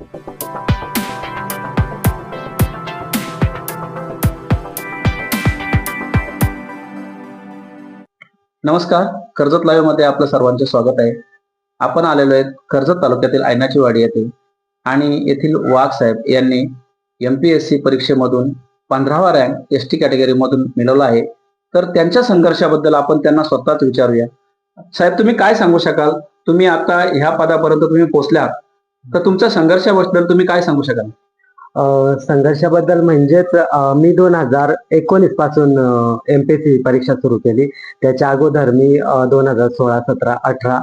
नमस्कार कर्जत लाईव्हमध्ये आपलं सर्वांचे स्वागत आहे. आपण आलेलो आहेत कर्जत तालुक्यातील आयनाची वाडी येथे आणि येथील वाघ साहेब यांनी एमपीएससी परीक्षेमधून पंधरावा रँक एस टी कॅटेगरी मधून मिळवला आहे. तर त्यांच्या संघर्षाबद्दल आपण त्यांना स्वतःच विचारूया. साहेब तुम्ही काय सांगू शकाल? तुम्ही आता ह्या पदापर्यंत तुम्ही पोहोचल्या तर तुमच्या संघर्षाबद्दल तुम्ही काय सांगू शकाल? संघर्षाबद्दल म्हणजेच मी दोन हजार एकोणीसपासून एमपीएससी परीक्षा सुरू केली. त्याच्या अगोदर मी दोन हजार सोळा सतरा अठरा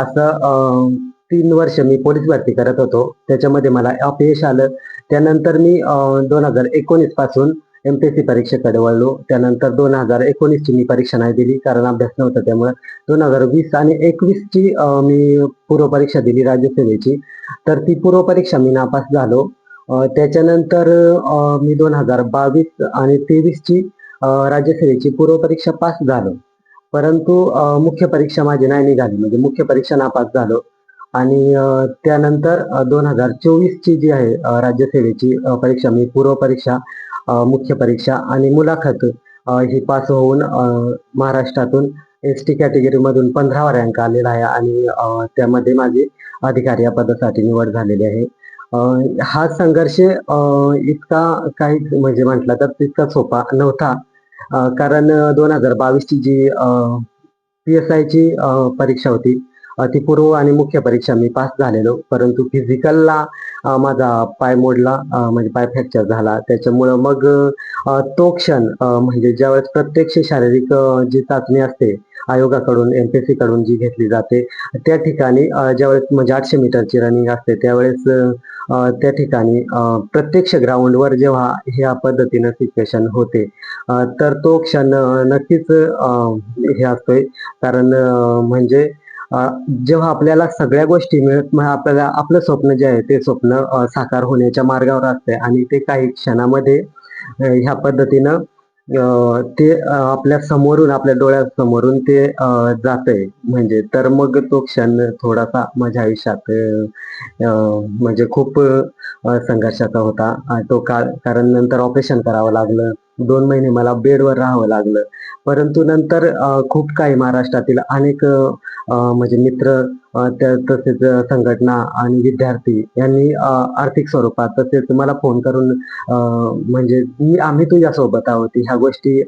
असं तीन वर्ष मी पोलीस भरती करत होतो. त्याच्यामध्ये मला अपयश आलं. त्यानंतर मी दोन हजार एकोणीसपासून एमपीएससी परीक्षेकडे वळलो त्यानंतर दोन हजार एकोणीसची मी परीक्षा नाही दिली कारण अभ्यास नव्हता त्यामुळे. दोन हजार वीस आणि एकवीसची मी पूर्व परीक्षा दिली राज्यसेवेची तर ती पूर्व परीक्षा मी नापास झालो. त्याच्यानंतर मी दोन हजार बावीस आणि तेवीसची राज्यसेवेची पूर्व परीक्षा पास झालो. परंतु मुख्य परीक्षा माझी नाही निघाली. म्हणजे मुख्य परीक्षा नापास झालो. आणि त्यानंतर दोन हजार चोवीसची जी आहे राज्यसेवेची परीक्षा मी पूर्व परीक्षा मुख्य परीक्षा आणि मुलाखत ही पास होऊन महाराष्ट्रातून एस टी कॅटेगरीमधून पंधरावा रँक आलेला आहे आणि त्यामध्ये माझी अधिकारी या पदासाठी निवड झालेली आहे. हा संघर्ष इतका काही म्हणजे म्हटलं तर तितका सोपा नव्हता. कारण दोन हजार बावीसची जी पी एस आयची परीक्षा होती ती पूर्व आणि मुख्य परीक्षा मी पास झालेलो. परंतु फिजिकलला माझा पाय मोडला म्हणजे पाय फ्रॅक्चर झाला. त्याच्यामुळं मग तो क्षण म्हणजे ज्यावेळेस प्रत्यक्ष शारीरिक जी चाचणी असते आयोगाकडून एम पी कडून जी घेतली जाते त्या ठिकाणी ज्यावेळेस म्हणजे आठशे मीटरची रनिंग असते त्यावेळेस त्या ठिकाणी प्रत्यक्ष ग्राउंडवर जेव्हा ह्या पद्धतीनं सिच्युएशन होते तर तो क्षण नक्कीच हे असतोय. कारण म्हणजे जेव्हा आपल्याला सगळ्या गोष्टी मिळत मग आपल्याला आपलं स्वप्न जे आहे ते स्वप्न साकार होण्याच्या मार्गावर असते. आणि ते काही क्षणामध्ये ह्या पद्धतीनं ते आपल्या समोरून आपल्या डोळ्यासमोरून ते जातंय. म्हणजे तर मग तो क्षण थोडासा माझ्या आयुष्यात म्हणजे खूप संघर्षाचा होता. तो काळ कारण नंतर ऑपरेशन करावं लागलं. दोन महिने मला बेडवर राहावं लागलं. परंतु नंतर खूप काही महाराष्ट्रातील अनेक म्हणजे मित्र त्या तसेच संघटना आणि विद्यार्थी यांनी आर्थिक स्वरूपात तसेच मला फोन करून म्हणजे मी आम्ही तुझ्यासोबत आहोत ह्या गोष्टी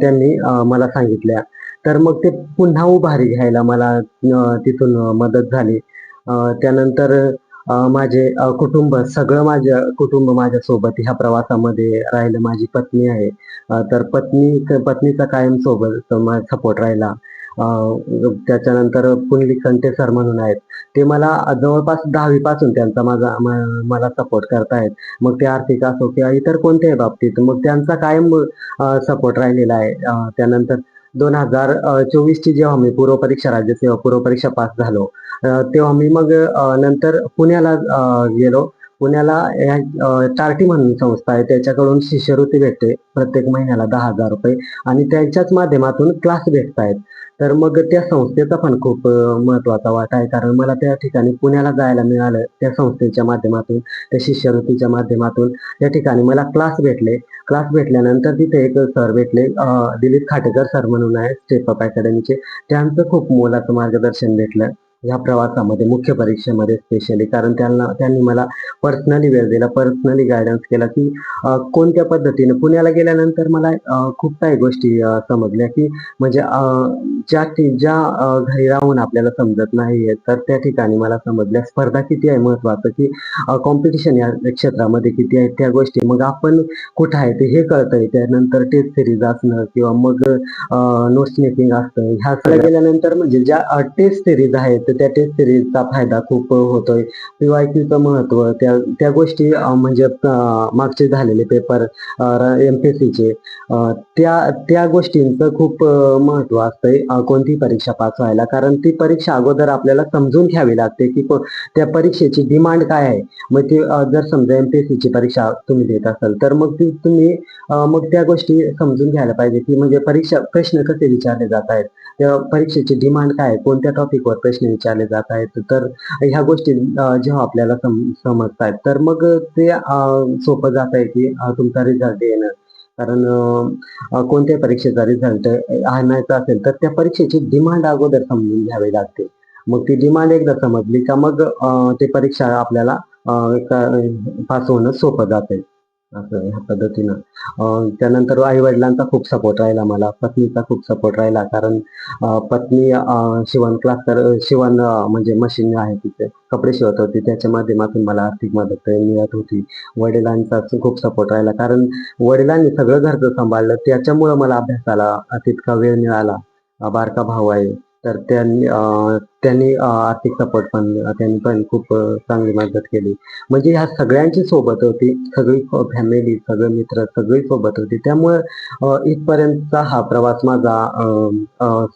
त्यांनी मला सांगितल्या. तर मग ते पुन्हा उभारी घ्यायला मला तिथून मदत झाली. त्यानंतर माझे कुटुंब सगळं माझं कुटुंब माझ्यासोबत ह्या प्रवासामध्ये राहिलं. माझी पत्नी आहे. तर पत्नी पत्नीचा कायम सोबत सपोर्ट राहिला. त्याच्यानंतर पुनली कंटे सर म्हणून आहेत. ते मला जवळपास दहावीपासून त्यांचा माझा म- मला सपोर्ट करतायत. मग ते आर्थिक असो किंवा इतर कोणत्याही बाबतीत मग त्यांचा कायम सपोर्ट राहिलेला आहे. त्यानंतर दोन हजार चोवीसची जेव्हा मी पूर्व परीक्षा राज्यसेवा पूर्व परीक्षा पास झालो तेव्हा मी मग नंतर पुण्याला गेलो. पुण्याला चार्टी म्हणून संस्था आहे. त्याच्याकडून शिष्यवृत्ती भेटते प्रत्येक महिन्याला दहा हजार रुपये आणि त्यांच्याच माध्यमातून क्लास भेटत आहेत तर मग त्या संस्थेचा पण खूप महत्त्वाचा वाटा आहे. कारण मला त्या ठिकाणी पुण्याला जायला मिळालं. त्या संस्थेच्या माध्यमातून त्या शिष्यवृत्तीच्या माध्यमातून त्या ठिकाणी मला क्लास भेटले. क्लास भेटल्यानंतर तिथे एक सर भेटले. दिलीप खाटेकर सर म्हणून आहे स्टेप अप अकॅडमीचे त्यांचं खूप मोलाचं मार्गदर्शन भेटलं. या प्रवासामध्ये मुख्य परीक्षेमध्ये स्पेशली कारण त्यांना त्यांनी मला पर्सनली वेळ दिला पर्सनली गायडन्स केला की कोणत्या पद्धतीने? पुण्याला गेल्यानंतर मला खूप काही गोष्टी समजल्या की म्हणजे ज्या ज्या घरी राहून आपल्याला समजत नाहीये तर त्या ठिकाणी मला समजल्या. स्पर्धा किती आहे महत्वाचं की कॉम्पिटिशन या क्षेत्रामध्ये किती आहे त्या गोष्टी. मग आपण कुठं आहे ते हे कळतंय. त्यानंतर टेस्ट सिरीज असणं किंवा मग नोट्स मेकिंग असतं ह्या सगळ्या गेल्यानंतर म्हणजे ज्या टेस्ट सिरीज आहेत त्या टेस्ट सिरीजचा फायदा खूप होतोय. पीवायक्यूचं महत्त्व त्या त्या गोष्टी म्हणजे मागचे झालेले पेपर एम पी चे त्या त्या गोष्टींचं खूप महत्त्व असतंय कोणती परीक्षा पास व्हायला. कारण ती परीक्षा अगोदर आपल्याला समजून घ्यावी लागते की त्या परीक्षेची डिमांड काय आहे. मग ती जर समजा एमपीएससी ची परीक्षा तुम्ही देत असाल तर मग ती तुम्ही मग त्या गोष्टी समजून घ्यायला पाहिजे की म्हणजे परीक्षा प्रश्न कसे विचारले जात आहेत. त्या परीक्षेची डिमांड काय आहे, कोणत्या टॉपिकवर प्रश्न विचारले जात आहेत. तर ह्या गोष्टी जेव्हा आपल्याला सम तर मग ते सोपं जात आहे की तुमचा रिझल्ट येणं. कारण कोणत्या परीक्षेचा रिझल्ट आणायचा असेल तर त्या परीक्षेची डिमांड अगोदर समजून घ्यावी लागते. मग ती डिमांड एकदा समजली का मग ते परीक्षा आपल्याला पास होणं सोपं जाते असं ह्या पद्धतीनं. त्यानंतर आई वडिलांचा खूप सपोर्ट राहिला मला. पत्नीचा खूप सपोर्ट राहिला कारण पत्नी शिवण क्लास तर शिवण म्हणजे मशीन आहे तिथे. कपडे शिवत होती. त्याच्या माध्यमातून मला आर्थिक मदत मिळत होती. वडिलांचा खूप सपोर्ट राहिला कारण वडिलांनी सगळं घरचं सांभाळलं. त्याच्यामुळं मला अभ्यासाला तितका वेळ मिळाला. बारका भाऊ आहे. तर त्यांनी त्यांनी आर्थिक सपोर्ट पण त्यांनी पण खूप चांगली मदत केली. म्हणजे ह्या सगळ्यांची सोबत होती सगळी फॅमिली सगळे मित्र सगळी सोबत होती. त्यामुळे इथपर्यंतचा हा प्रवास माझा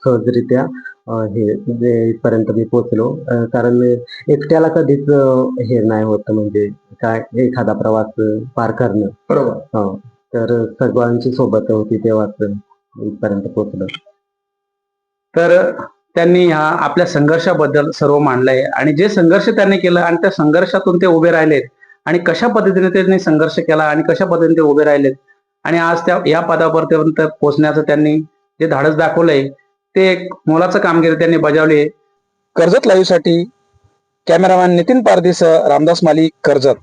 सहजरित्या हे जे इथपर्यंत मी पोहोचलो. अं, कारण एकट्याला कधीच हे नाही होत म्हणजे काय एखादा प्रवास पार करणं. बरोबर. हो. तर सर्वांची सोबत होती तेव्हाच इथपर्यंत पोहोचलो. तर त्यांनी ह्या आपल्या संघर्षाबद्दल सर्व मांडलंय. आणि जे संघर्ष त्यांनी केलं आणि त्या संघर्षातून ते उभे राहिलेत आणि कशा पद्धतीने त्यांनी संघर्ष केला आणि कशा पद्धतीने ते उभे राहिलेत आणि आज त्या या पदापर्यंत पोहोचण्याचं त्यांनी जे धाडस दाखवलंय ते एक मोलाचं कामगिरी त्यांनी बजावली आहे. कर्जत लाईव्हसाठी कॅमेरामॅन नितीन पारदेस रामदास माली कर्जत.